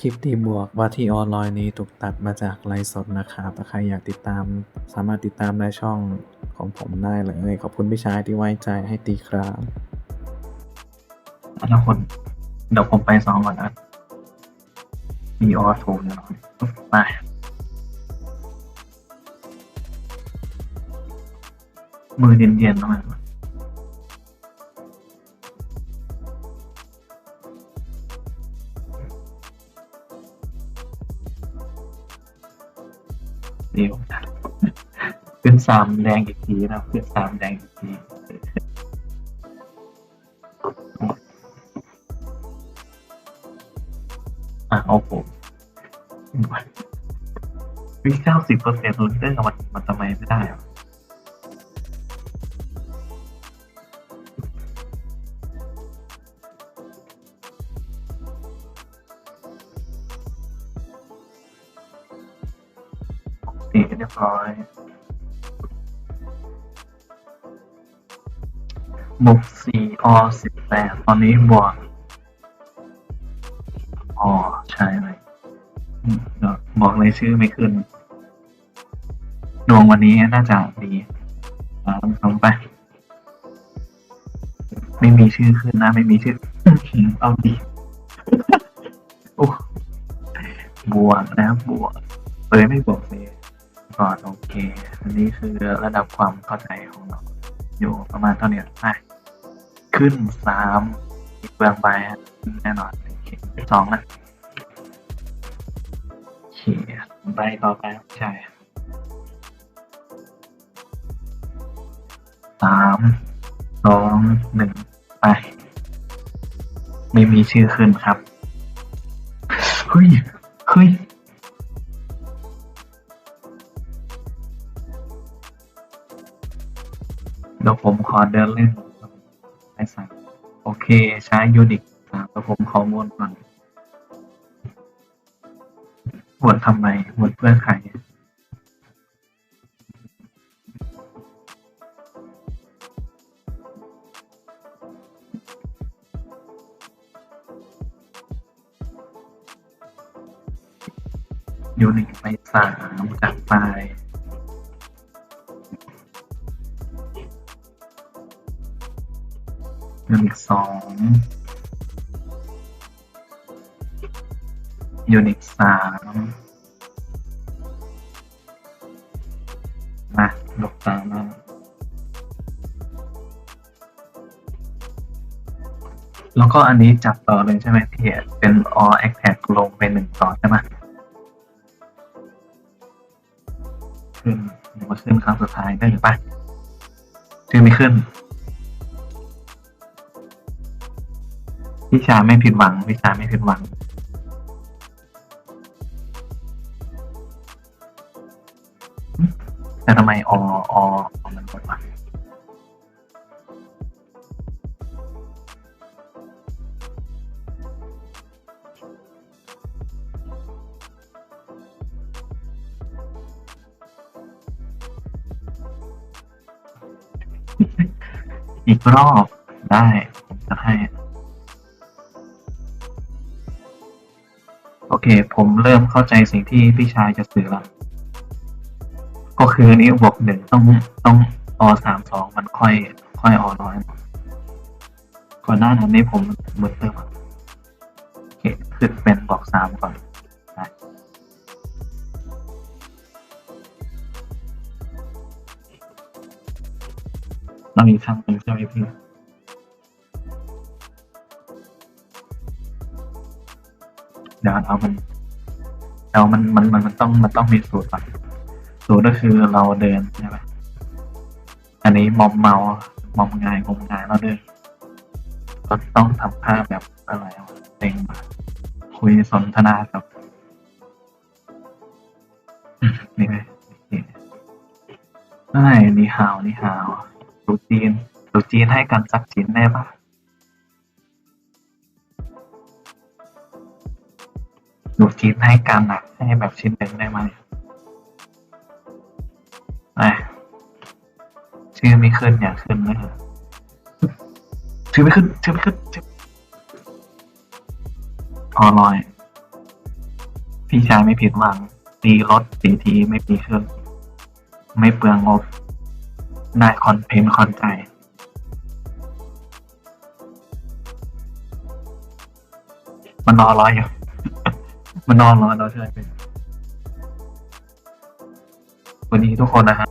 คลิปตีบวกว่าที่ออนไลน์นี้ถูกตัดมาจากไลฟ์สดนะครับถ้าใครอยากติดตามสามารถติดตามได้ช่องของผมได้เลย ขอบคุณพี่ชายที่ไว้ใจให้ตีครับแต่ละคนเดี๋ยวผมไปซ้อมก่อนนะมีออโทนนะไปมือเย็นๆนะมั เดียวขึ้นสามแดงอีกทีนะขึ้นสามแดงอีกทีอะเอาผมวิ่งเก้าสิบเปอร์เซ็นต์ลุ้นเรื่องมันมันทำไมไม่ได้อะ เรียบร้อย บวกสี่อสิบแปดตอนนี้บวกอ๋อใช่เลยเดี๋ยวบอกเลยชื่อไม่ขึ้น ดวงวันนี้น่าจะดีอ่าลงไป ไม่มีชื่อขึ้นนะ ไม่มีชื่อ เอาดีโอ้บวกนะบวกเอ้ยไม่บวกเลย ก่อนโอเค อันนี้คือระดับความเข้าใจของเราอยู่ประมาณเท่านี้ไปขึ้นสามอีกเบืองไปฮะแน่นอนโอเคสองนะโอเคไปต่อไปใช่สามสองหนึ่งไป ไม่มีชื่อขึ้นครับ เฮ้ย เฮ้ย เดี๋ยวผมขอเดินเล่นไอสัตว์โอเค ใช้ยูนิคสามเดี๋ยวผมขอวนก่อนวชทำไมวชเพื่อใครยูนิคไปสามจากไป ยูนิคสองยูนิคสามมาลกตามมาแล้วก็อันนี้จับต่อเลยใช่ไหมพี่เป็น all attack ลงไปหนึ่งต่อใช่ไหมขึ้นเดี๋ยวมาขึ้นครั้งสุดท้ายได้หรือปะชื่อไม่ขึ้น วิชาไม่ผิดหวัง วิชาไม่ผิดหวัง แต่ทำไมออออมันหมดวะอีกรอบได้ ผมจะให้ เค ผมเริ่มเข้าใจสิ่งที่พี่ชายจะสื่อล้วก็คืออันนี้บวกหนึ่งต้องต้องอสามสองมันค่อย ค่อยออน้อยก่อนหน้านั้นนี้ผมเหมือนเติมอะโอเคขึ้นเป็นบอกสามก่อนนะเราอีกครั้งหนึ่งใช่ไหมพี่ เดี๋ยวเอามันเดี๋ยวมันมันมันมันต้องมันต้องมีสูตรก่อนสูตรก็คือเราเดินใช่ไหมอันนี้มอมเมามอมงายงมงายแล้วเดินก็ต้องทำภาพแบบอะไรวะเต็งมาคุยสนทนากับนี่ไงนี่นี่ฮาวนี่ฮาวตูจีนตูจีนให้กันสักชิ้นได้ปะ หนูฟีดให้การหนักให้แบบชิ้นหนึ่งได้ไหมอะชื่อไม่ขึ้นอย่าขึ้นนะชื่อไม่ขึ้นชื่อไม่ขึ้นพอลอย พี่ชายไม่ผิดหวัง ตีรถสีทีไม่ปีขึ้น ไม่เปลืองงบ ได้คอนเทนต์คอนใจมันรอร้อยอยู่ มันนอนรอนแล้วใช่ไหมวันนี้ทุกคนนะครับ